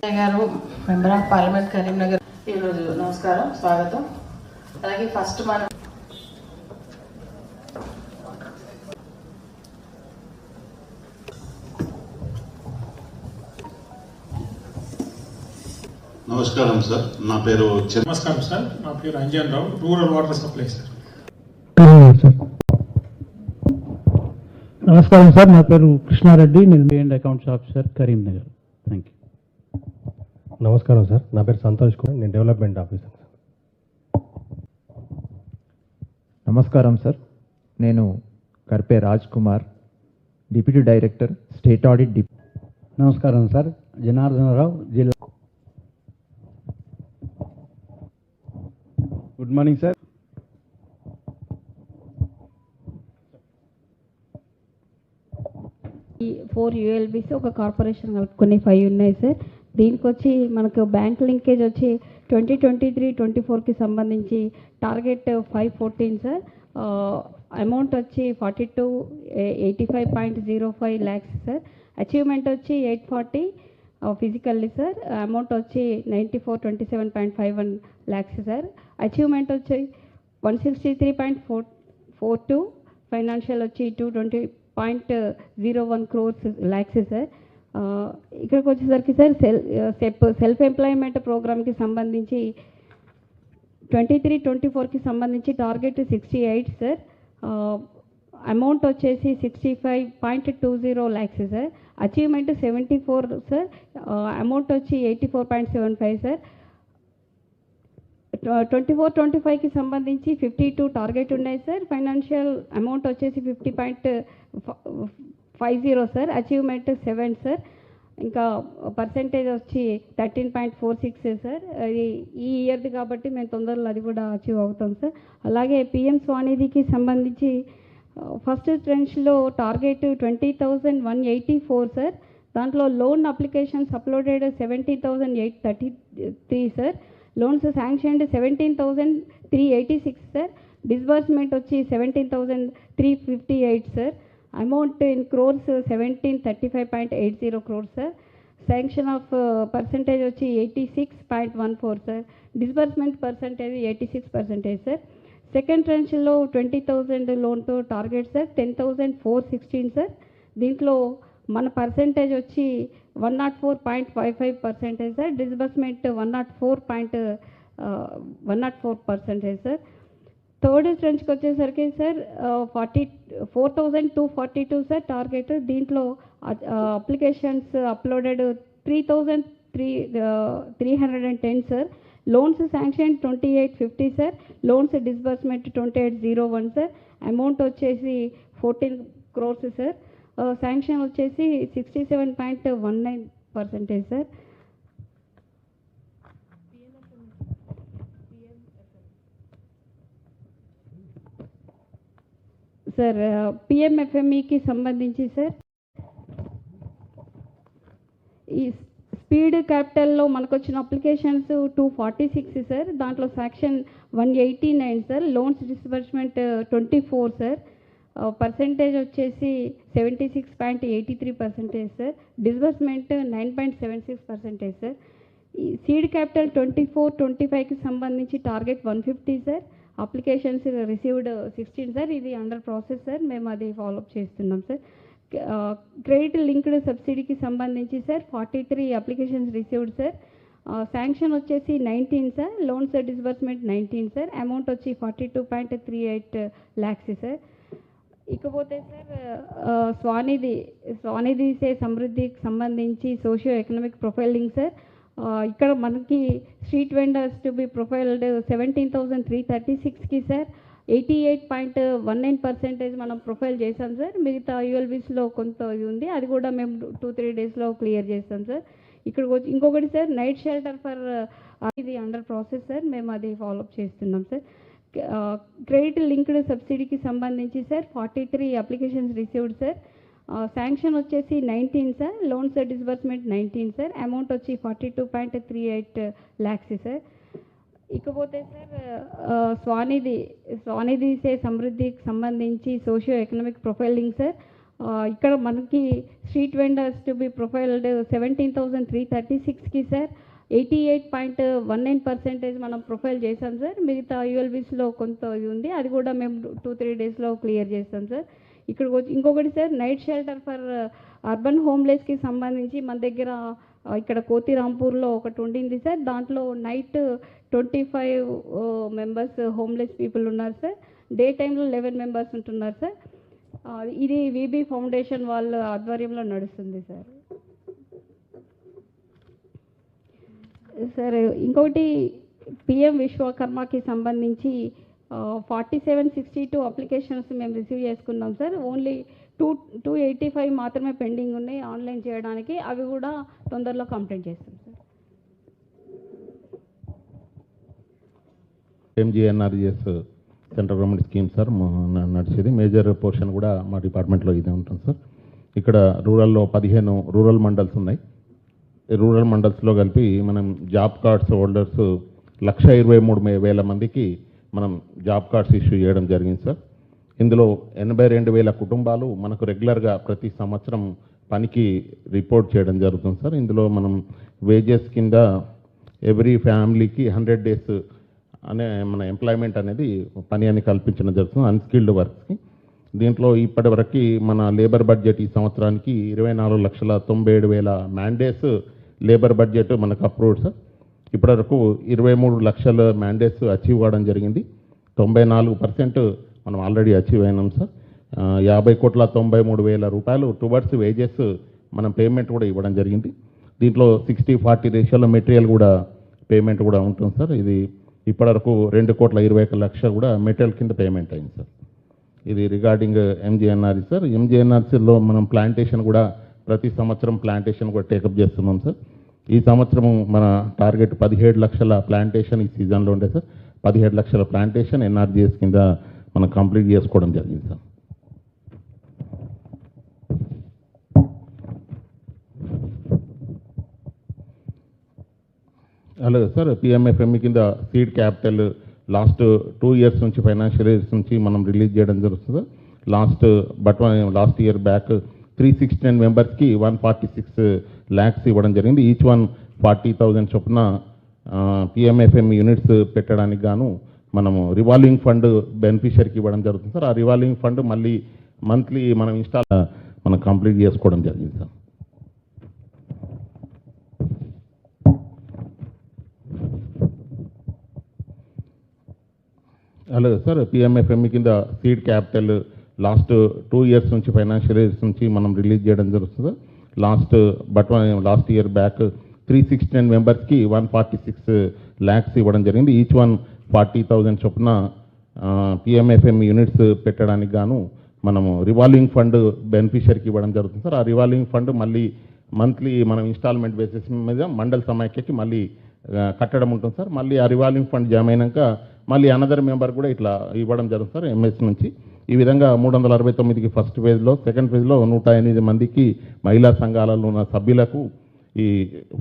అయ్య గారు member of parliament Karimnagar ఈరోజు నమస్కారం స్వాగతం. అలాగే ఫస్ట్ మనం నమస్కారం సార్. నా పేరు నమస్కారం సార్. నా పేరు Anjan Rao rural water supply sir. నమస్కారం సార్. నా పేరు కృష్ణారెడ్డి. నేను బిఎండ్ అకౌంట్స్ ఆఫీసర్ కరీంనగర్. నమస్కారం సార్. నా పేరు సంతోష్ కుమార్. నేను డెవలప్మెంట్ ఆఫీసర్ సార్. నమస్కారం సార్. నేను Karpe Raj Kumar deputy director state audit dep నమస్కారం సార్. జనార్దనరావు జిల్లా గుడ్ మార్నింగ్ సార్. ఈ ఫోర్ యూఎల్బీస్ ఒక కార్పొరేషన్ కలుపుకొని ఫైవ్ ఉన్నాయి సార్. దీనికి వచ్చి మనకు బ్యాంక్ లింకేజ్ వచ్చి ట్వంటీ ట్వంటీ త్రీ ట్వంటీ ఫోర్కి సంబంధించి target five fourteen sir. Amount వచ్చి forty two eighty five point zero five lakhs sir. Achievement వచ్చి eight forty physically sir. Amount వచ్చి ninety four twenty seven point five one lakhs sir. Achievement వచ్చి one sixty three point four four two financial వచ్చి two twenty point zero one crores lakhs sir. ఇక్కడికి వచ్చేసరికి sir cell sep self employment ప్రోగ్రామ్కి సంబంధించి twenty three twenty ఫోర్కి సంబంధించి target sixty eight sir amount వచ్చేసి sixty five point two zero lakhs sir. Achievement seventy four sir amount వచ్చి eighty four point seven five sir. Twenty four twenty ఫైవ్కి సంబంధించి fifty two target ఉన్నాయి sir. Financial amount వచ్చేసి fifty point five zero sir achievement seven sir. ఇంకా percentage వచ్చి thirteen point four six sir. అది ఈ ఇయర్ది కాబట్టి మేము తొందరలో అది కూడా అచీవ్ అవుతాం సార్. అలాగే పిఎం స్వానిధికి సంబంధించి first ట్రెంచ్లో target twenty thousand one eighty four sir. దాంట్లో loan applications uploaded seventy thousand eight thirty three sir. Loans sanctioned seventeen thousand three eighty six sir. Disbursement వచ్చి seventeen thousand three fifty eight sir. Amount in crores seventeen thirty five point eight zero crores sir sanction of percentage వచ్చి eighty six point one four sir disbursement percentage eighty six percentage sir second ట్రెంచ్లో twenty thousand లోన్తో target sir ten thousand four sixteen sir దీంట్లో మన percentage వచ్చి one nought four point five five percentage sir disbursement one nought four point one nought four percentage sir third స్ట్రెంచ్కి వచ్చేసరికి sir forty four thousand two forty two sir target. దీంట్లో applications uploaded three thousand three three hundred and ten sir. Loans sanction twenty eight fifty sir. Loans disbursement twenty eight zero one sir. Amount వచ్చేసి fourteen crores sir. Sanction వచ్చేసి sixty seven point one nine percentage sir. Sir పిఎంఎఫ్ఎంఈకి సంబంధించి sir. ఈ speed క్యాపిటల్లో మనకు వచ్చిన applications two forty six sir. దాంట్లో sanction one eighty nine sir. Loans disbursement twenty four sir. Percentage వచ్చేసి seventy six point eighty three percentage sir. Disbursement nine point seven six percentage sir. ఈ seed capital twenty four twenty ఫైవ్కి సంబంధించి target one fifty sir. Applications received sixteen sir ఇది under process sir మేము అది follow up చేస్తున్నాం sir. Credit linked సబ్సిడీకి సంబంధించి sir forty three applications received sir sanction వచ్చేసి nineteen sir loans disbursement nineteen sir amount వచ్చి forty two point three eight lakhs sir. ఇకపోతే sir Svanidhi Svanidhi se సమృద్ధికి సంబంధించి సోషియో ఎకనామిక్ ప్రొఫైలింగ్ సార్ ఇక్కడ మనకి street vendors to be profiled seventeen thousand three thirty సిక్స్కి sir eighty eight point one nine percentage మనం profile చేసాం sir మిగతా యూఎల్బీస్లో కొంత ఇది ఉంది. అది కూడా మేము టూ త్రీ డేస్లో క్లియర్ చేస్తాం సార్ ఇక్కడ వచ్చి ఇంకొకటి సార్ నైట్ షెల్టర్ ఫర్ ఇది అండర్ ప్రాసెస్ సార్ మేము అది ఫాలోఅప్ చేస్తున్నాం సార్ క్రెడిట్ లింక్డ్ సబ్సిడీకి సంబంధించి sir forty three applications received sir sanction వచ్చేసి nineteen sir. Loans disbursement nineteen sir. Amount వచ్చి forty two point three eight lakhs sir. ఇకపోతే sir Svanidhi Svanidhi se సమృద్ధికి సంబంధించి సోషియో ఎకనామిక్ ప్రొఫైలింగ్ సార్. ఇక్కడ మనకి street vendors to be profiled seventeen thousand three thirty సిక్స్కి sir. Eighty eight point one nine percentage మనం profile చేసాం sir. మిగతా యూఎల్బీస్లో కొంత ఇది ఉంది. అది కూడా మేము టూ త్రీ డేస్లో క్లియర్ చేస్తాం సార్. ఇక్కడికి వచ్చి ఇంకొకటి sir night shelter for urban హోమ్లెస్కి సంబంధించి మన దగ్గర uh, ఇక్కడ కోతిరాంపూర్లో ఒకటి ఉండింది సార్. దాంట్లో night twenty five members homeless people ఉన్నారు సార్. డే టైంలో లెవెన్ మెంబర్స్ ఉంటున్నారు సార్. Uh, ఇది విబి ఫౌండేషన్ వాళ్ళ ఆధ్వర్యంలో నడుస్తుంది సార్. సార్ ఇంకొకటి పిఎం విశ్వకర్మకి సంబంధించి forty seven sixty two applications మేము రిసీవ్ చేసుకున్నాం sir only two two eighty five మాత్రమే పెండింగ్ ఉన్నాయి ఆన్లైన్ చేయడానికి. అవి కూడా తొందరలో కంప్లైంట్ చేస్తాం sir MGNREGS central government scheme sir మా- నడిచేది. మేజర్ పోర్షన్ కూడా మా డిపార్ట్మెంట్లో ఇదే ఉంటుంది సార్ ఇక్కడ రూరల్లో పదిహేను రూరల్ మండల్స్ ఉన్నాయి. రూరల్ మండల్స్లో కలిపి మనం జాబ్ కార్డ్స్ హోల్డర్స్ లక్ష ఇరవై మూడు వేల మందికి మనం జాబ్ కార్డ్స్ ఇష్యూ చేయడం జరిగింది సార్. ఇందులో ఎనభై రెండు వేల కుటుంబాలు మనకు రెగ్యులర్గా ప్రతి సంవత్సరం పనికి రిపోర్ట్ చేయడం జరుగుతుంది సార్. ఇందులో మనం వేజెస్ కింద ఎవ్రీ ఫ్యామిలీకి హండ్రెడ్ డేస్ అనే మన ఎంప్లాయ్మెంట్ అనేది పని అని కల్పించడం జరుగుతుంది అన్స్కిల్డ్ వర్క్స్కి. దీంట్లో ఇప్పటివరకు మన లేబర్ బడ్జెట్ ఈ సంవత్సరానికి ఇరవై నాలుగు లక్షల తొంభై ఏడు వేల మ్యాండేట్స్ లేబర్ బడ్జెట్ మనకు అప్రూవ్డ్ సార్. ఇప్పటివరకు ఇరవై మూడు లక్షల మ్యాండేట్స్ అచీవ్ కావడం జరిగింది. తొంభై నాలుగు పర్సెంట్ మనం ఆల్రెడీ అచీవ్ అయినాం సార్ యాభై కోట్ల తొంభై మూడు వేల రూపాయలు టువర్డ్స్ వేజెస్ మనం పేమెంట్ కూడా ఇవ్వడం జరిగింది. దీంట్లో సిక్స్టీ ఫార్టీ రేషియోలో మెటీరియల్ కూడా పేమెంట్ కూడా ఉంటుంది సార్ ఇది ఇప్పటివరకు రెండు కోట్ల ఇరవై ఒక లక్ష కూడా మెటీరియల్ కింద పేమెంట్ అయింది సార్ ఇది రిగార్డింగ్ ఎంజిఎన్ఆర్ఈ సార్ ఎంజిఎన్ఆర్సీలో మనం ప్లాంటేషన్ కూడా ప్రతి సంవత్సరం ప్లాంటేషన్ కూడా టేకప్ చేస్తున్నాం సార్ ఈ సంవత్సరం మన టార్గెట్ పదిహేడు లక్షల ప్లాంటేషన్ ఈ సీజన్లో ఉండే సార్. పదిహేడు లక్షల ప్లాంటేషన్ ఎన్ఆర్జిఎస్ కింద మనం కంప్లీట్ చేసుకోవడం జరిగింది సార్. అలాగే సార్ పిఎంఎఫ్ఎంఈ కింద seed capital last two years నుంచి ఫైనాన్షియల్ ఇయర్స్ నుంచి మనం రిలీజ్ చేయడం జరుగుతుంది last but last year back three sixty nine మెంబర్స్కి వన్ ఫార్టీ సిక్స్ ల్యాక్స్ ఇవ్వడం జరిగింది. ఈచ్ వన్ ఫార్టీ థౌజండ్ చొప్పున పిఎంఎఫ్ఎం యూనిట్స్ పెట్టడానికి గాను మనము రివాల్వింగ్ ఫండ్ బెనిఫిషరీకి ఇవ్వడం జరుగుతుంది. సార్ ఆ రివాల్వింగ్ ఫండ్ మళ్ళీ మంత్లీ మనం ఇన్స్టాల్ మనం కంప్లీట్ చేసుకోవడం జరిగింది సార్. హలో సార్ పిఎంఎఫ్ఎంఈ కింద seed capital last two years నుంచి ఫైనాన్షియల్ ఇయర్స్ నుంచి మనం రిలీజ్ చేయడం జరుగుతుంది. Last but last year back three sixty nine మెంబర్స్కి వన్ ఫార్టీ సిక్స్ ల్యాక్స్ ఇవ్వడం జరిగింది. ఈచ్ వన్ ఫార్టీ థౌజండ్ చొప్పున పిఎంఎఫ్ఎం యూనిట్స్ పెట్టడానికి గాను మనము రివాల్వింగ్ ఫండ్ బెనిఫిషరీకి ఇవ్వడం జరుగుతుంది సార్. ఆ రివాల్వింగ్ ఫండ్ మళ్ళీ మంత్లీ మనం ఇన్స్టాల్మెంట్ బేసిస్ మీద మండల సమాఖ్యకి మళ్ళీ కట్టడం ఉంటుంది సార్. మళ్ళీ ఆ రివాల్వింగ్ ఫండ్ జామ్ అయినాక మళ్ళీ అనదర్ మెంబర్ కూడా ఇట్లా ఇవ్వడం జరుగుతుంది సార్ ఎంఎస్ నుంచి. ఈ విధంగా మూడు వందల అరవై తొమ్మిదికి ఫస్ట్ ఫేజ్లో సెకండ్ ఫేజ్లో నూట ఎనిమిది మందికి మహిళా సంఘాలలో ఉన్న సభ్యులకు ఈ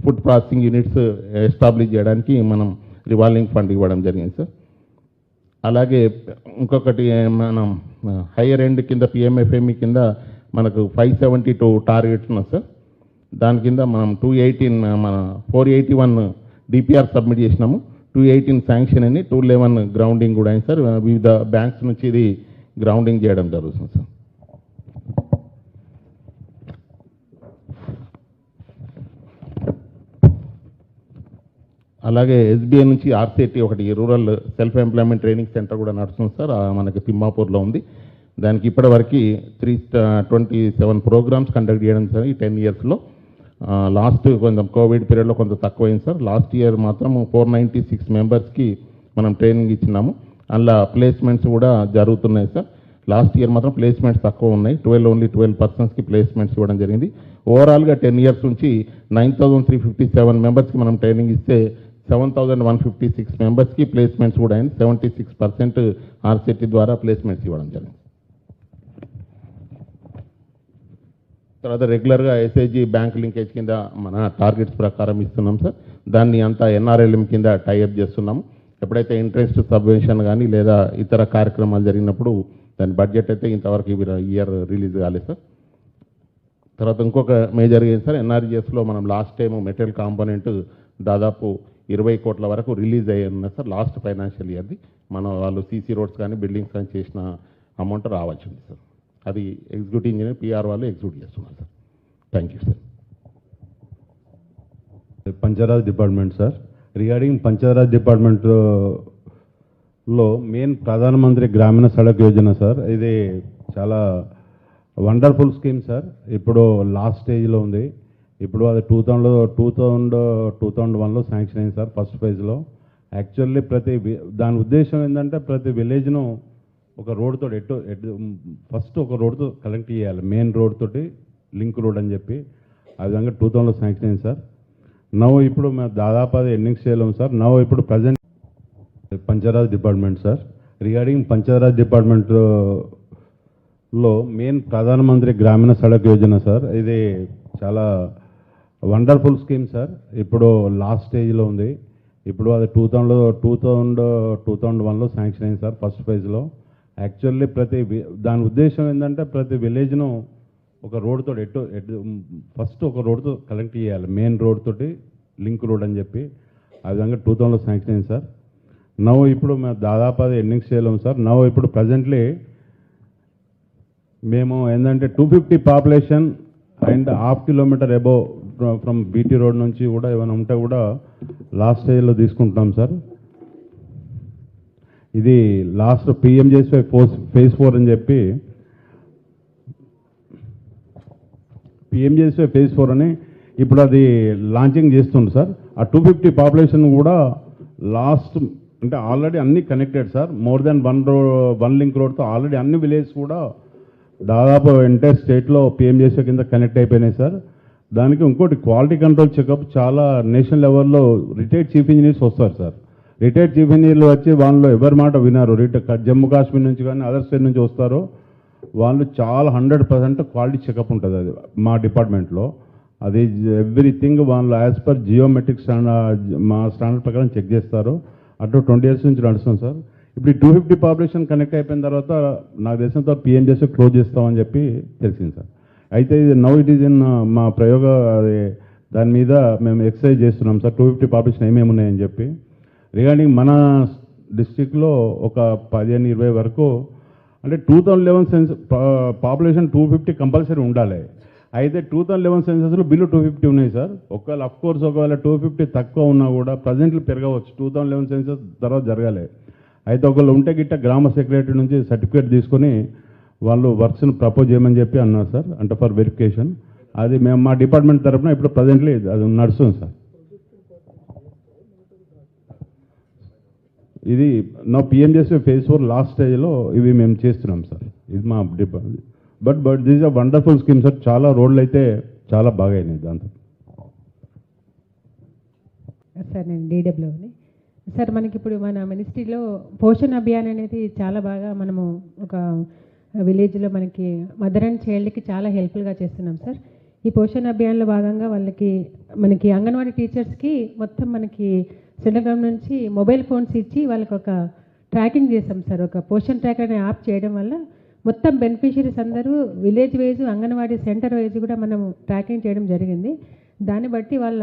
ఫుడ్ ప్రాసెసింగ్ యూనిట్స్ ఎస్టాబ్లిష్ చేయడానికి మనం రివాల్వింగ్ ఫండ్ ఇవ్వడం జరిగింది సార్. అలాగే ఇంకొకటి మనం హైయర్ ఎండ్ కింద పిఎంఎఫ్ఎంఈ కింద మనకు ఫైవ్ సెవెంటీ టూ టార్గెట్స్ ఉన్నాయి సార్. దాని కింద మనం టూ ఎయిటీన్ మన four eighty one DPR submit చేసినాము. టూ ఎయిటీన్ శాంక్షన్ అని టూ లెవెన్ గ్రౌండింగ్ కూడా అయింది సార్. వివిధ బ్యాంక్స్ నుంచి ఇది గ్రౌండింగ్ చేయడం జరుగుతుంది సార్. అలాగే ఎస్బీఐ నుంచి ఆర్సీటీ ఒకటి rural self employment training center కూడా నడుస్తుంది సార్. మనకి తిమ్మాపూర్లో ఉంది. దానికి ఇప్పటివరకు three twenty seven programs conduct చేయడం సార్ ఈ టెన్ ఇయర్స్లో లాస్ట్ కొంచెం కోవిడ్ పీరియడ్లో కొంత తక్కువైంది సార్. లాస్ట్ ఇయర్ మాత్రం ఫోర్ నైంటీ సిక్స్ మెంబర్స్కి మనం ట్రైనింగ్ ఇచ్చినాము. అందులో ప్లేస్మెంట్స్ కూడా జరుగుతున్నాయి సార్ లాస్ట్ ఇయర్ మాత్రం ప్లేస్మెంట్స్ తక్కువ ఉన్నాయి. ట్వెల్వ్ ఓన్లీ ట్వెల్వ్ పర్సన్స్కి ప్లేస్మెంట్స్ ఇవ్వడం జరిగింది. ఓవరాల్గా టెన్ ఇయర్స్ నుంచి nine thousand three fifty seven మెంబర్స్కి మనం ట్రైనింగ్ ఇస్తే seven thousand one fifty six మెంబర్స్కి ప్లేస్మెంట్స్ కూడా అయింది. సెవెంటీ సిక్స్ పర్సెంట్ ఆర్సిటీ ద్వారా ప్లేస్మెంట్స్ ఇవ్వడం జరిగింది. తర్వాత రెగ్యులర్గా ఎస్ఐజీ బ్యాంక్ లింకేజ్ కింద మన టార్గెట్స్ ప్రకారం ఇస్తున్నాం సార్ దాన్ని అంతా ఎన్ఆర్ఎల్ఎం కింద టైఅప్ చేస్తున్నాము. ఎప్పుడైతే ఇంట్రెస్ట్ సబ్వెన్షన్ కానీ లేదా ఇతర కార్యక్రమాలు జరిగినప్పుడు దాని బడ్జెట్ అయితే ఇంతవరకు ఇయర్ రిలీజ్ కాలేదు సార్. తర్వాత ఇంకొక మేజర్ ఏం సార్ ఎన్ఆర్జిఎస్లో మనం లాస్ట్ టైం మెటీరియల్ కాంపోనెంట్ దాదాపు ఇరవై కోట్ల వరకు రిలీజ్ అయ్యింది సార్. లాస్ట్ ఫైనాన్షియల్ ఇయర్ది మన వాళ్ళు సీసీ రోడ్స్ కానీ బిల్డింగ్స్ కానీ చేసిన అమౌంట్ రావాల్సింది సార్. అది ఎగ్జిక్యూటివ్ ఇంజనీర్ పిఆర్ వాళ్ళు ఎగ్జిక్యూట్ చేస్తున్నారు sir. Thank you sir. Panchayat Raj department sir. Regarding Panchayat Raj డిపార్ట్మెంట్లో మెయిన్ ప్రధానమంత్రి గ్రామీణ సడక్ యోజన సార్ ఇది చాలా వండర్ఫుల్ స్కీమ్ సార్ ఇప్పుడు లాస్ట్ స్టేజ్లో ఉంది. ఇప్పుడు అది టూ థౌజండ్లో టూ థౌజండ్ టూ థౌజండ్ వన్లో శాంక్షన్ అయింది సార్ ఫస్ట్ ఫేజ్లో యాక్చువల్లీ ప్రతి దాని ఉద్దేశం ఏంటంటే ప్రతి విలేజ్ను ఒక రోడ్తో ఎటు ఎటు ఫస్ట్ ఒక రోడ్తో కనెక్ట్ చేయాలి. మెయిన్ రోడ్ తోటి లింక్ రోడ్ అని చెప్పి. ఆ విధంగా టూ థౌజండ్లో శాంక్షన్ అయింది సార్ నవ్వు ఇప్పుడు మేము దాదాపు అది ఎండింగ్ చేయలేము సార్. నవ్వు ఇప్పుడు present Panchayat Raj department sir. Regarding Panchayat Raj డిపార్ట్మెంట్లో మెయిన్ ప్రధానమంత్రి గ్రామీణ సడక్ యోజన సార్. ఇది చాలా వండర్ఫుల్ స్కీమ్ సార్. ఇప్పుడు లాస్ట్ స్టేజ్లో ఉంది. ఇప్పుడు అది two thousand two thousand two thousand వన్లో శాంక్షన్ అయింది సార్ ఫస్ట్ ఫేజ్లో యాక్చువల్లీ ప్రతి దాని ఉద్దేశం ఏంటంటే ప్రతి విలేజ్ను ఒక రోడ్తో ఎటు ఎటు ఫస్ట్ ఒక రోడ్తో కనెక్ట్ చేయాలి. మెయిన్ రోడ్ తోటి లింక్ రోడ్ అని చెప్పి. ఆ విధంగా టూ థౌజండ్లో శాంక్షన్ అయింది సార్. నవ్వు ఇప్పుడు మేము దాదాపు అది ఎండింగ్ చేయలేము సార్. నవ్వు ఇప్పుడు ప్రజెంట్లీ మేము ఏంటంటే two fifty population and half kilometre above from BT road నుంచి కూడా ఏమైనా ఉంటే కూడా లాస్ట్ స్టేజ్లో తీసుకుంటున్నాం సార్. ఇది last PMJC force phase four అని చెప్పి పిఎంజేఎస్వై ఫేజ్ ఫోర్ అని ఇప్పుడు అది లాంచింగ్ చేస్తుంది సార్ ఆ టూ ఫిఫ్టీ పాపులేషన్ కూడా లాస్ట్ అంటే ఆల్రెడీ అన్ని connected sir more than one row one link రోడ్తో already అన్ని విలేజ్ కూడా దాదాపు ఎంటైర్ స్టేట్లో పిఎంజేసీ కింద కనెక్ట్ అయిపోయినాయి సార్ దానికి ఇంకోటి క్వాలిటీ కంట్రోల్ చెకప్ చాలా నేషనల్ లెవెల్లో రిటైర్డ్ చీఫ్ ఇంజనీర్స్ వస్తారు సార్ రిటైర్డ్ చీఫ్ ఇంజనీర్లు వచ్చి వాళ్ళు ఎవరి మాట వినారు. రిటైర్ జమ్మూ కాశ్మీర్ నుంచి కానీ అదర్ స్టేట్ నుంచి వస్తారు. వాళ్ళు చాలా హండ్రెడ్ పర్సెంట్ క్వాలిటీ చెకప్ ఉంటుంది అది. మా డిపార్ట్మెంట్లో. అది ఎవ్రీథింగ్ వాళ్ళు యాజ్ పర్ జియోమెట్రిక్ స్టాండర్డ్ మా స్టాండర్డ్ ప్రకారం చెక్ చేస్తారు. అటు ట్వంటీ ఇయర్స్ నుంచి నడుస్తుంది సార్. ఇప్పుడు టూ ఫిఫ్టీ పాపులేషన్ కనెక్ట్ అయిపోయిన తర్వాత నాకు దేశంతో తర్వాత పిఎంజెస్ క్లోజ్ చేస్తామని చెప్పి తెలిసింది సార్. అయితే ఇది నౌ ఇట్ ఈజ్ ఇన్ మా ప్రయోగ అది దాని మీద మేము ఎక్సర్సైజ్ చేస్తున్నాం సార్. టూ ఫిఫ్టీ పాపులేషన్ ఏమేమి ఉన్నాయని చెప్పి. రిగార్డింగ్ మన డిస్టిక్లో ఒక పదిహేను ఇరవై వరకు అంటే two thousand eleven census population two fifty compulsory ఉండాలి. అయితే టూ థౌజండ్ లెవెన్ సెన్సెస్లో బిల్లు టూ ఫిఫ్టీ ఉన్నాయి సార్. ఒకవేళ అఫ్ కోర్స్ ఒకవేళ టూ ఫిఫ్టీ తక్కువ ఉన్నా కూడా ప్రజెంట్లు పెరగవచ్చు. టూ థౌజండ్ లెవెన్ సెన్సెస్ తర్వాత జరగాలి. అయితే ఒకళ్ళు ఉంటే గిట్ట గ్రామ సెక్రటరీ నుంచి సర్టిఫికేట్ తీసుకొని వాళ్ళు వర్క్స్ను ప్రపోజ్ చేయమని చెప్పి అన్నారు సార్. అంటే ఫర్ వెరిఫికేషన్ అది మేము మా డిపార్ట్మెంట్ తరఫున ఇప్పుడు ప్రజెంట్లీ అది నడుస్తుంది సార్. ఇది నా పిఎంజెస్వై ఫేజ్ ఫోర్ లాస్ట్ స్టేజ్లో ఇవి మేము చేస్తున్నాం సార్. ఇది మా department but but this uh wonderful scheme sir చాలా రోడ్లు అయితే చాలా బాగా అయినాయి దాంతో. సార్ నేను డీడబ్ల్యూని సార్ మనకి ఇప్పుడు మన మినిస్ట్రీలో పోషణ్ అభియాన్ అనేది చాలా బాగా మనము ఒక విలేజ్లో మనకి మదర్ అండ్ చైల్డ్కి చాలా హెల్ప్ఫుల్గా చేస్తున్నాం సార్. ఈ పోషణ్ అభియాన్లో భాగంగా వాళ్ళకి మనకి అంగన్వాడీ టీచర్స్కి మొత్తం మనకి సెంట్రల్ నుంచి మొబైల్ ఫోన్స్ ఇచ్చి వాళ్ళకి ఒక ట్రాకింగ్ చేస్తాం సార్. ఒక పోషన్ ట్రాకర్ అనే యాప్ చేయడం వల్ల మొత్తం బెనిఫిషరీస్ అందరూ village wise anganwadi centre wise కూడా మనం ట్రాకింగ్ చేయడం జరిగింది. దాన్ని బట్టి వాళ్ళ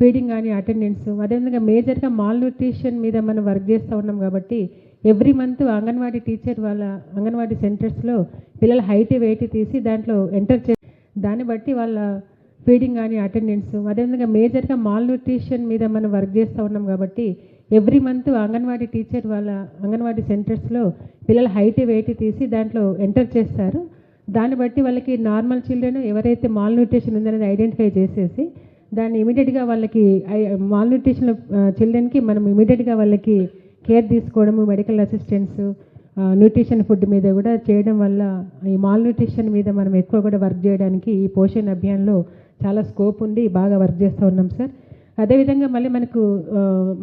ఫీడింగ్ కానీ అటెండెన్స్ అదేవిధంగా మేజర్గా మాల్ న్యూట్రిషన్ మీద మనం వర్క్ చేస్తూ ఉన్నాం కాబట్టి ఎవ్రీ మంత్ అంగన్వాడీ టీచర్ వాళ్ళ అంగన్వాడీ సెంటర్స్లో పిల్లల హైట్ వెయిట్ తీసి దాంట్లో ఎంటర్ చే దాన్ని బట్టి వాళ్ళ ఫీడింగ్ కానీ అటెండెన్స్ అదేవిధంగా మేజర్గా మాల్ న్యూట్రిషన్ మీద మనం వర్క్ చేస్తూ ఉన్నాం కాబట్టి ఎవ్రీ మంత్ అంగన్వాడీ టీచర్ వాళ్ళ అంగన్వాడీ సెంటర్స్లో పిల్లల హైట్ వెయిట్ తీసి దాంట్లో ఎంటర్ చేస్తారు. దాన్ని బట్టి వాళ్ళకి నార్మల్ చిల్డ్రన్ ఎవరైతే మాల్ న్యూట్రిషన్ ఉందనేది ఐడెంటిఫై చేసేసి దాన్ని ఇమీడియట్గా వాళ్ళకి మాల్ న్యూట్రిషన్ చిల్డ్రన్కి మనం ఇమీడియట్గా వాళ్ళకి కేర్ తీసుకోవడము మెడికల్ అసిస్టెన్స్ న్యూట్రిషన్ ఫుడ్ మీద కూడా చేయడం వల్ల ఈ మాల్ న్యూట్రిషన్ మీద మనం ఎక్కువ కూడా వర్క్ చేయడానికి ఈ పోషణ అభియాన్లో చాలా స్కోప్ ఉంది బాగా వర్క్ చేస్తూ ఉన్నాం సార్ అదేవిధంగా మళ్ళీ మనకు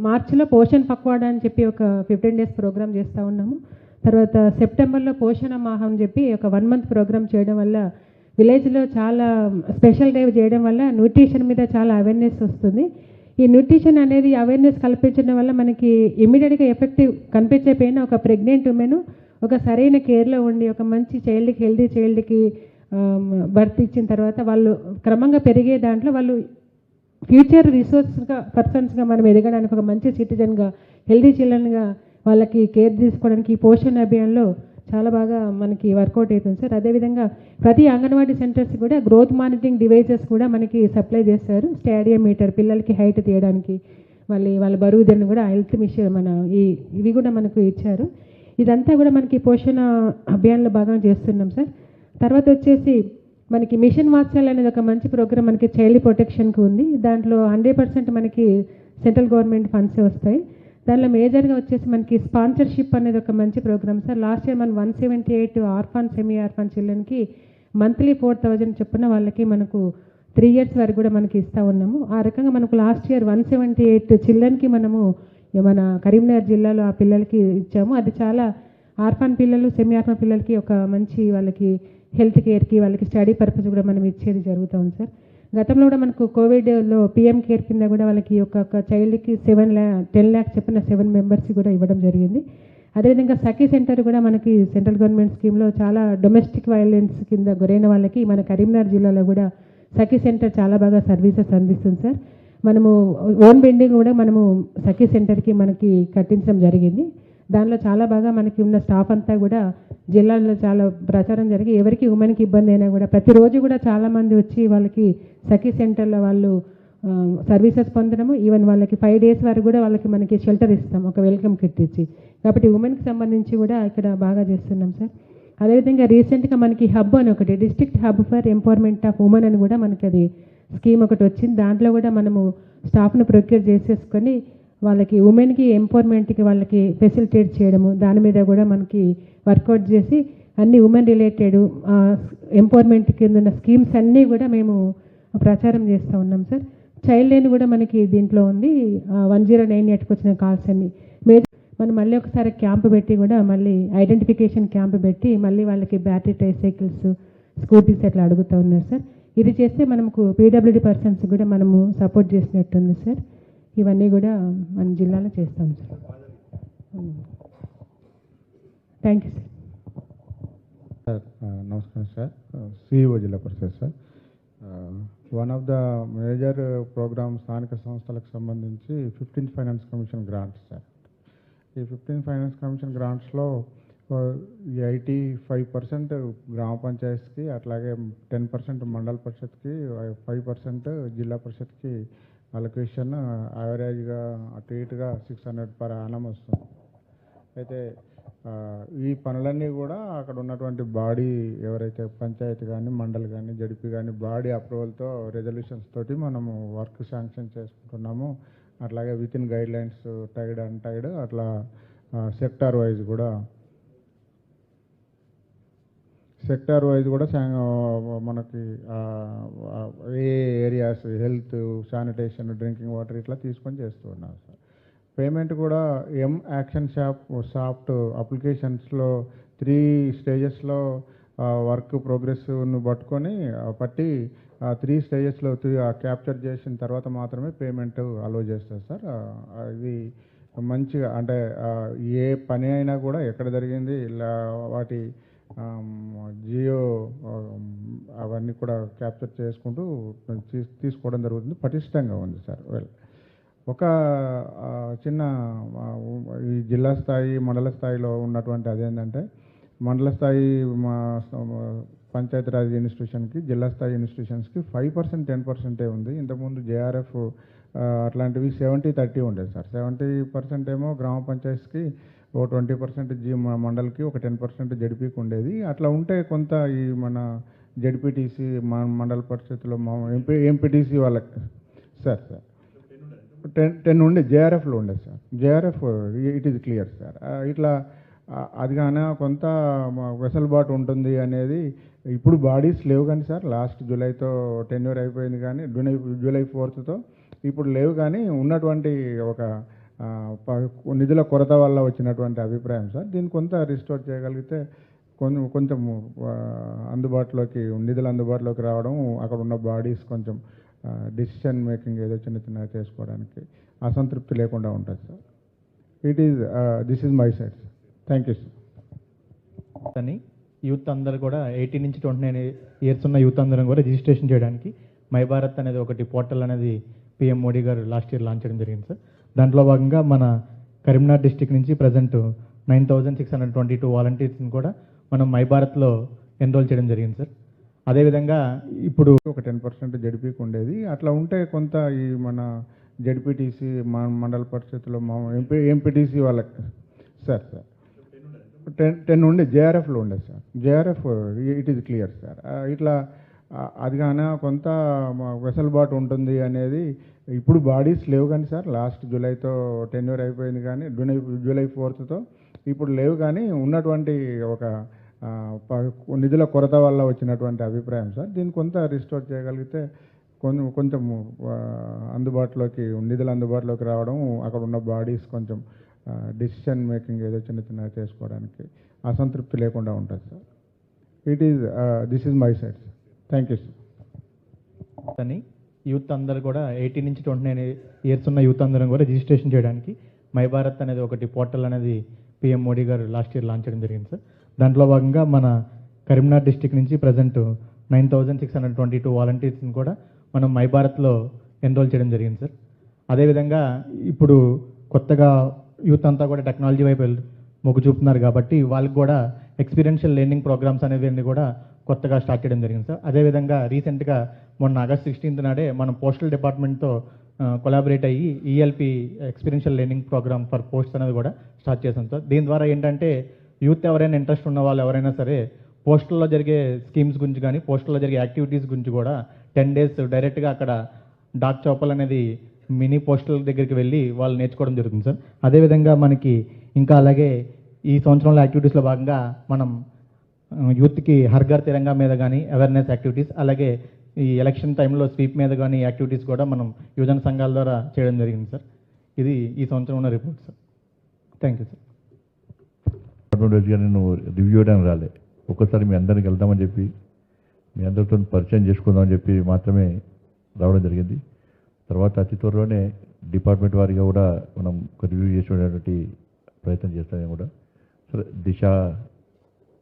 మార్చిలో పోషణ్ పక్వాడా అని చెప్పి ఒక ఫిఫ్టీన్ డేస్ ప్రోగ్రామ్ చేస్తూ ఉన్నాము. తర్వాత సెప్టెంబర్లో పోషణ మాహం అని చెప్పి ఒక వన్ మంత్ ప్రోగ్రామ్ చేయడం వల్ల విలేజ్లో చాలా స్పెషల్ డే చేయడం వల్ల న్యూట్రిషన్ మీద చాలా అవేర్నెస్ వస్తుంది. ఈ న్యూట్రిషన్ అనేది అవేర్నెస్ కల్పించడం వల్ల మనకి ఇమీడియట్గా ఎఫెక్టివ్ కనిపించకపోయినా ఒక ప్రెగ్నెంట్ ఉమెన్ ఒక సరైన కేర్లో ఉండి ఒక మంచి చైల్డ్కి హెల్దీ చైల్డ్కి బర్త్ ఇచ్చిన తర్వాత వాళ్ళు క్రమంగా పెరిగే దాంట్లో వాళ్ళు ఫ్యూచర్ రిసోర్స్గా పర్సన్స్గా మనం ఎదగడానికి ఒక మంచి సిటిజన్గా హెల్దీ చిల్డ్రన్గా వాళ్ళకి కేర్ తీసుకోవడానికి ఈ పోషణ అభియాన్లో చాలా బాగా మనకి వర్కౌట్ అవుతుంది సార్. అదేవిధంగా ప్రతి అంగన్వాడీ సెంటర్స్ కూడా గ్రోత్ మానిటరింగ్ డివైజెస్ కూడా మనకి సప్లై చేస్తారు. స్టాడియం మీటర్ పిల్లలకి హైట్ తీయడానికి మళ్ళీ వాళ్ళ బరువు దీన్ని కూడా హెల్త్ మిషన్ మన ఈ ఇవి కూడా మనకు ఇచ్చారు. ఇదంతా కూడా మనకి పోషణ అభియాన్లో భాగంగా చేస్తున్నాం సార్. తర్వాత వచ్చేసి మనకి మిషన్ వాత్సల్య అనేది ఒక మంచి ప్రోగ్రామ్ మనకి చైల్డ్ ప్రొటెక్షన్కి ఉంది. దాంట్లో హండ్రెడ్ పర్సెంట్ మనకి సెంట్రల్ గవర్నమెంట్ ఫండ్స్ వస్తాయి. దానిలో మేజర్గా వచ్చేసి మనకి స్పాన్సర్షిప్ అనేది ఒక మంచి ప్రోగ్రామ్ సార్. లాస్ట్ ఇయర్ మనం one seventy eight orphan semi orphan చిల్డ్రన్కి monthly four thousand చొప్పున వాళ్ళకి మనకు త్రీ ఇయర్స్ వరకు కూడా మనకి ఇస్తూ ఉన్నాము. ఆ రకంగా మనకు last year one seventy eight చిల్డ్రన్కి మనము మన కరీంనగర్ జిల్లాలో ఆ పిల్లలకి ఇచ్చాము. అది చాలా ఆర్ఫాన్ పిల్లలు సెమీ ఆర్ఫాన్ పిల్లలకి ఒక మంచి వాళ్ళకి హెల్త్ కేర్కి వాళ్ళకి స్టడీ పర్పస్ కూడా మనం ఇచ్చేది జరుగుతుంది సార్. గతంలో కూడా మనకు కోవిడ్లో పిఎం కేర్ కింద కూడా వాళ్ళకి ఒక్కొక్క చైల్డ్కి సెవెన్ ల్యా టెన్ ల్యాక్స్ చెప్పిన సెవెన్ మెంబర్స్ కూడా ఇవ్వడం జరిగింది. అదేవిధంగా సఖీ సెంటర్ కూడా మనకి సెంట్రల్ గవర్నమెంట్ స్కీమ్లో చాలా డొమెస్టిక్ వైలెన్స్ కింద గురైన వాళ్ళకి మన కరీంనగర్ జిల్లాలో కూడా సఖీ సెంటర్ చాలా బాగా సర్వీసెస్ అందిస్తుంది సార్. మనము ఓన్ బిల్డింగ్ కూడా మనము సఖీ సెంటర్కి మనకి కట్టించడం జరిగింది. దానిలో చాలా బాగా మనకి ఉన్న స్టాఫ్ అంతా కూడా జిల్లాలో చాలా ప్రచారం జరిగి ఎవరికి ఉమెన్కి ఇబ్బంది అయినా కూడా ప్రతిరోజు కూడా చాలామంది వచ్చి వాళ్ళకి సఖీ సెంటర్లో వాళ్ళు సర్వీసెస్ పొందడము. ఈవెన్ వాళ్ళకి ఫైవ్ డేస్ వరకు కూడా వాళ్ళకి మనకి షెల్టర్ ఇస్తాం ఒక వెల్కమ్ కిట్ ఇచ్చి. కాబట్టి ఉమెన్కి సంబంధించి కూడా ఇక్కడ బాగా చేస్తున్నాం సార్. అదేవిధంగా రీసెంట్గా మనకి హబ్ అని ఒకటి district hub for empowerment of women అని కూడా మనకి అది స్కీమ్ ఒకటి వచ్చింది. దాంట్లో కూడా మనము స్టాఫ్ను ప్రొక్యూర్ చేసేసుకొని వాళ్ళకి ఉమెన్కి ఎంపవర్మెంట్కి వాళ్ళకి ఫెసిలిటేట్ చేయడము దాని మీద కూడా మనకి వర్కౌట్ చేసి అన్ని ఉమెన్ రిలేటెడ్ ఎంపవర్మెంట్ కింద ఉన్న స్కీమ్స్ అన్నీ కూడా మేము ప్రచారం చేస్తూ ఉన్నాం సార్. చైల్డ్ లైన్ కూడా మనకి దీంట్లో ఉంది. వన్ జీరో నైన్ ఎయిట్కి వచ్చిన కాల్స్ అన్ని. మేజర్ మనం మళ్ళీ ఒకసారి క్యాంప్ పెట్టి కూడా మళ్ళీ ఐడెంటిఫికేషన్ క్యాంప్ పెట్టి మళ్ళీ వాళ్ళకి బ్యాటరీ ట్రైసైకిల్స్ స్కూటీస్ అట్లా అడుగుతూ ఉన్నారు సార్. ఇది చేస్తే మనకు పీడబ్ల్యూడి పర్సన్స్ కూడా మనము సపోర్ట్ చేసినట్టుంది సార్. ఇవన్నీ కూడా మన జిల్లాలో చేస్తాం sir. Thank you sir sir నమస్కారం sir. CEO Zilla Parishad sir. One of the major programme స్థానిక సంస్థలకు సంబంధించి fifteen finance commission grants sir. ఈ ఫిఫ్టీన్ ఫైనాన్స్ కమిషన్ గ్రాంట్స్లో ఎయిటీ ఫైవ్ పర్సెంట్ గ్రామ పంచాయత్కి అట్లాగే టెన్ పర్సెంట్ మండల పరిషత్కి ఫైవ్ పర్సెంట్ జిల్లా పరిషత్కి అలొకేషన్ యావరేజ్గా అటు ఇటుగా సిక్స్ హండ్రెడ్ పర్ ఆనం వస్తుంది. అయితే ఈ పనులన్నీ కూడా అక్కడ ఉన్నటువంటి బాడీ ఎవరైతే పంచాయతీ కానీ మండలి కానీ జడిపి కానీ బాడీ అప్రూవల్తో రెజల్యూషన్స్ తోటి మనము వర్క్ శాంక్షన్ చేసుకుంటున్నాము. అట్లాగే within guidelines tied and tied అట్లా సెక్టార్ వైజ్ కూడా సెక్టార్ వైజ్ కూడా మనకి ఏ areas health sanitation drinking water ఇట్లా తీసుకొని చేస్తూ ఉన్నాం సార్. పేమెంట్ కూడా ఎం యాక్షన్ షాప్ సాఫ్ట్ అప్లికేషన్స్లో త్రీ స్టేజెస్లో వర్క్ ప్రోగ్రెస్ను పట్టుకొని పట్టి ఆ త్రీ స్టేజెస్లో క్యాప్చర్ చేసిన తర్వాత మాత్రమే పేమెంట్ అలో చేస్తారు సార్. ఇది మంచిగా అంటే ఏ పని అయినా కూడా ఎక్కడ జరిగింది ఇలా వాటి జియో అవన్నీ కూడా క్యాప్చర్ చేసుకుంటూ తీసుకోవడం జరుగుతుంది. పటిష్టంగా ఉంది సార్. వెల్. ఒక చిన్న ఈ జిల్లా స్థాయి మండల స్థాయిలో ఉన్నటువంటి అదేంటంటే మండల స్థాయి మా పంచాయతీరాజ్ ఇన్స్టిట్యూషన్కి జిల్లా స్థాయి ఇన్స్టిట్యూషన్స్కి ఫైవ్ పర్సెంట్ టెన్ పర్సెంటే ఉంది. ఇంతకుముందు జేఆర్ఎఫ్ అట్లాంటివి సెవెంటీ థర్టీ ఉండేది సార్. సెవెంటీ పర్సెంట్ ఏమో గ్రామ పంచాయత్స్కి ఓ ట్వంటీ పర్సెంట్ జీ మండల్కి ఒక టెన్ పర్సెంట్ జడ్పీకి ఉండేది. అట్లా ఉంటే కొంత ఈ మన జడ్పీటీసీ మండల పరిస్థితుల్లో మా ఎంపీ ఎంపీటీసీ వాళ్ళకి. Sir sir. టెన్ టెన్ ఉండే జేఆర్ఎఫ్లో ఉండే sir. JRF it is clear sir. ఇట్లా అది కానీ కొంత మా వెసలుబాటు ఉంటుంది అనేది ఇప్పుడు బాడీస్ లేవు కానీ సార్. లాస్ట్ జూలైతో టెన్యూర్ అయిపోయింది కానీ జూలై జూలై ఫోర్త్తో ఇప్పుడు లేవు కానీ ఉన్నటువంటి ఒక నిధుల కొరత వల్ల వచ్చినటువంటి అభిప్రాయం సార్. దీన్ని కొంత రిస్టోర్ చేయగలిగితే కొంచెం కొంచెం అందుబాటులోకి నిధులు అందుబాటులోకి రావడం అక్కడ ఉన్న బాడీస్ కొంచెం డిసిషన్ మేకింగ్ ఏదో చిన్న చిన్నగా చేసుకోవడానికి అసంతృప్తి లేకుండా ఉంటుంది sir. It is this is my side sir thank you sir అని యూత్ అందరూ కూడా ఎయిటీన్ నుంచి ట్వంటీ నైన్ ఇయర్స్ ఉన్న యూత్ అందరం కూడా రిజిస్ట్రేషన్ చేయడానికి మై భారత్ అనేది ఒకటి పోర్టల్ అనేది పిఎం మోడీ గారు లాస్ట్ ఇయర్ లాంచ్ చేయడం జరిగింది సార్. దాంట్లో భాగంగా మన కరీంనగర్ డిస్టిక్ నుంచి present nine thousand six hundred twenty two వాలంటీర్స్ని కూడా మనం మైభారత్లో ఎన్రోల్ చేయడం జరిగింది సార్. అదేవిధంగా ఇప్పుడు ఒక టెన్ పర్సెంట్ జడిపికి ఉండేది. అట్లా ఉంటే కొంత ఈ మన జడ్పీటీసీ మండల పరిషత్లో మా ఎంపీ ఎంపీటీసీ వాళ్ళకి సార్ సార్. టెన్ టెన్ ఉండే జేఆర్ఎఫ్లో ఉండే sir. JRF it is clear sir. ఇట్లా అది కానీ కొంత వెసలుబాటు ఉంటుంది అనేది ఇప్పుడు బాడీస్ లేవు కానీ సార్ లాస్ట్ జూలైతో టెన్యూర్ అయిపోయింది కానీ జూలై జూలై ఫోర్త్తో ఇప్పుడు లేవు కానీ ఉన్నటువంటి ఒక ప- నిధుల కొరత వల్ల వచ్చినటువంటి అభిప్రాయం సార్. దీన్ని కొంత రిస్టోర్ చేయగలిగితే కొంచెం కొంచెం అందుబాటులోకి నిధులు అందుబాటులోకి రావడం అక్కడ ఉన్న బాడీస్ కొంచెం డిసిషన్ మేకింగ్ ఏదో చిన్న చిన్నగా చేసుకోవడానికి అసంతృప్తి లేకుండా ఉంటుంది sir. It is this is my side sir thank you sir అని యూత్ అందరూ కూడా ఎయిటీన్ నుంచి ట్వంటీ నైన్ ఇయర్స్ ఉన్న యూత్ అందరం కూడా రిజిస్ట్రేషన్ చేయడానికి మై భారత్ అనేది ఒకటి పోర్టల్ అనేది పిఎం మోడీ గారు లాస్ట్ ఇయర్ లాంచ్ చేయడం జరిగింది సార్ దాంట్లో భాగంగా మన కరీంనగర్ డిస్టిక్ నుంచి present nine thousand six hundred twenty two వాలంటీర్స్ని కూడా మనం మై భారత్లో ఎన్రోల్ చేయడం జరిగింది సార్ అదేవిధంగా ఇప్పుడు కొత్తగా యూత్ అంతా కూడా టెక్నాలజీ వైపు మొగ్గు చూపుతున్నారు కాబట్టి వాళ్ళకి కూడా ఎక్స్పీరియన్షియల్ లెర్నింగ్ ప్రోగ్రామ్స్ అనేవి కూడా కొత్తగా స్టార్ట్ చేయడం జరిగింది సార్. అదేవిధంగా రీసెంట్గా మొన్న ఆగస్ట్ సిక్స్టీన్త్ నాడే మనం పోస్టల్ డిపార్ట్మెంట్తో కొలాబరేట్ అయ్యి ELP experiential learning programme for post అనేది కూడా స్టార్ట్ చేశాం సార్. దీని ద్వారా ఏంటంటే యూత్ ఎవరైనా ఇంట్రెస్ట్ ఉన్న వాళ్ళు ఎవరైనా సరే పోస్టల్లో జరిగే స్కీమ్స్ గురించి కానీ పోస్టల్లో జరిగే యాక్టివిటీస్ గురించి కూడా టెన్ డేస్ డైరెక్ట్గా అక్కడ డాక్ చౌపల్ అనేది మినీ పోస్టల్ దగ్గరికి వెళ్ళి వాళ్ళు నేర్చుకోవడం జరుగుతుంది సార్. అదేవిధంగా మనకి ఇంకా అలాగే ఈ సంవత్సరంలో యాక్టివిటీస్లో భాగంగా మనం యూత్కి హర్ఘర్ తిరంగా మీద కానీ అవేర్నెస్ యాక్టివిటీస్ అలాగే ఈ ఎలక్షన్ టైంలో స్వీప్ మీద కానీ యాక్టివిటీస్ కూడా మనం యువజన సంఘాల ద్వారా చేయడం జరిగింది సార్. ఇది ఈ సంవత్సరం ఉన్న report sir. Thank you sir. అడ్వాంటేజ్గా నేను రివ్యూ చేయడానికి రాలే. ఒక్కసారి మీ అందరికి వెళ్దామని చెప్పి మీ అందరితో పరిచయం చేసుకుందామని చెప్పి మాత్రమే రావడం జరిగింది. తర్వాత అతి త్వరలోనే డిపార్ట్మెంట్ వారిగా కూడా మనం ఒక రివ్యూ చేసుకునేటువంటి ప్రయత్నం చేస్తామని కూడా. సరే దిశ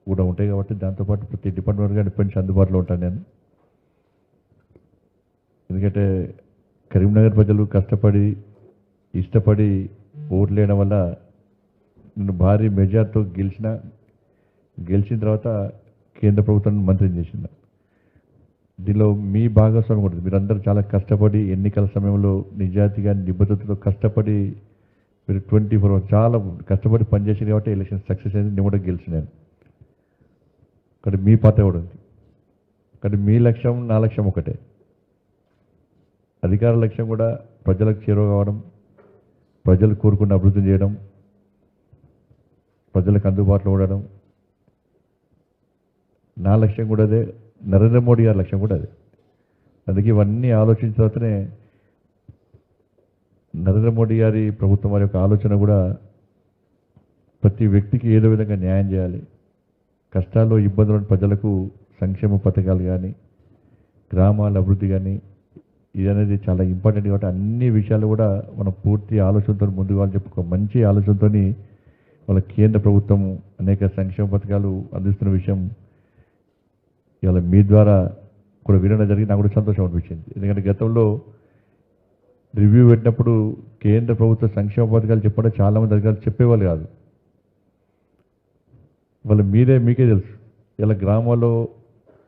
కూడా ఉంటాయి కాబట్టి దాంతోపాటు ప్రతి డిపార్ట్మెంట్ కానీ డిపెండ్స్ అందుబాటులో ఉంటాను నేను. ఎందుకంటే కరీంనగర్ ప్రజలు కష్టపడి ఇష్టపడి ఓట్లు వేయడం వల్ల నేను భారీ మెజార్టీతో గెలిచిన గెలిచిన తర్వాత కేంద్ర ప్రభుత్వాన్ని మంత్రిని చేసిన దీనిలో మీ భాగస్వామ్యం ఉంటుంది మీరందరూ చాలా కష్టపడి ఎన్నికల సమయంలో నిజాయితీగా నిబద్ధతతో కష్టపడి మీరు ట్వంటీ ఫోర్ చాలా కష్టపడి పనిచేసారు కాబట్టి ఎలక్షన్ సక్సెస్ అయింది. నేను కూడా గెలిచినాను కానీ మీ పాత్ర కూడా ఉంది కానీ మీ లక్ష్యం నా లక్ష్యం ఒకటే. అధికార లక్ష్యం కూడా ప్రజలకు చేరువ కావడం ప్రజలు కోరుకున్న అభివృద్ధి చేయడం ప్రజలకు అందుబాటులో ఉండడం. నా లక్ష్యం కూడా అదే నరేంద్ర మోడీ గారి లక్ష్యం కూడా అదే. అందుకే ఇవన్నీ ఆలోచించిన తర్వాతనే నరేంద్ర మోడీ గారి ప్రభుత్వం వారి యొక్క ఆలోచన కూడా ప్రతి వ్యక్తికి ఏదో విధంగా న్యాయం చేయాలి. కష్టాల్లో ఇబ్బందులు ఉన్న ప్రజలకు సంక్షేమ పథకాలు కానీ గ్రామాల అభివృద్ధి కానీ ఇది అనేది చాలా ఇంపార్టెంట్ కాబట్టి అన్ని విషయాలు కూడా మనం పూర్తి ఆలోచనతో ముందుకు వాళ్ళు చెప్పుకో మంచి ఆలోచనతో వాళ్ళ కేంద్ర ప్రభుత్వం అనేక సంక్షేమ పథకాలు అందిస్తున్న విషయం ఇవాళ మీ ద్వారా కూడా వినడం జరిగి నాకు కూడా సంతోషం అనిపించింది. ఎందుకంటే గతంలో రివ్యూ పెట్టినప్పుడు కేంద్ర ప్రభుత్వ సంక్షేమ పథకాలు చెప్పడం చాలామంది అధికారులు చెప్పేవాళ్ళు కాదు. వాళ్ళు మీరే మీకే తెలుసు. ఇలా గ్రామాల్లో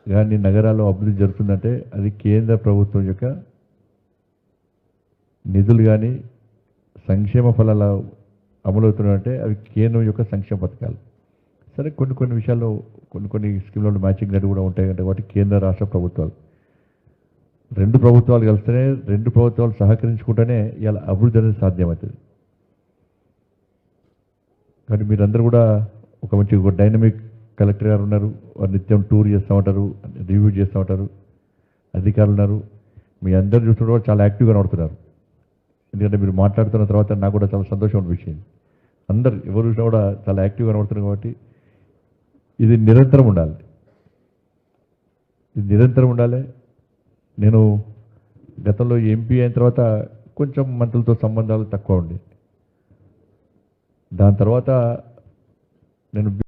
కానీ నగరాల్లో అభివృద్ధి జరుగుతుందంటే అది కేంద్ర ప్రభుత్వం యొక్క నిధులు కానీ సంక్షేమ ఫలాలు అమలవుతున్నాయంటే అవి కేంద్రం యొక్క సంక్షేమ పథకాలు. సరే కొన్ని కొన్ని విషయాల్లో కొన్ని కొన్ని స్కీమ్లలో మ్యాచింగ్ రేటు కూడా ఉంటాయి అంటే వాటి కేంద్ర రాష్ట్ర ప్రభుత్వాలు. రెండు ప్రభుత్వాలు కలిస్తేనే రెండు ప్రభుత్వాలు సహకరించుకుంటేనే ఇలా అభివృద్ధి అనేది సాధ్యమవుతుంది. కానీ మీరందరూ కూడా ఒక మంచి ఒక డైనమిక్ కలెక్టర్ గారు ఉన్నారు. వారు నిత్యం టూర్ చేస్తూ ఉంటారు రివ్యూ చేస్తూ ఉంటారు. అధికారులు ఉన్నారు. మీ అందరు చూస్తుంటే కూడా చాలా యాక్టివ్గా నడుతున్నారు ఎందుకంటే మీరు మాట్లాడుతున్న తర్వాత నాకు కూడా చాలా సంతోషం అనిపించింది. అందరు ఎవరు చూసినా కూడా చాలా యాక్టివ్గా కనబడుతున్నారు కాబట్టి ఇది నిరంతరం ఉండాలి. ఇది నిరంతరం ఉండాలి. నేను గతంలో ఎంపీ అయిన తర్వాత కొంచెం మంత్రులతో సంబంధాలు తక్కువ ఉండే. దాని తర్వాత నేను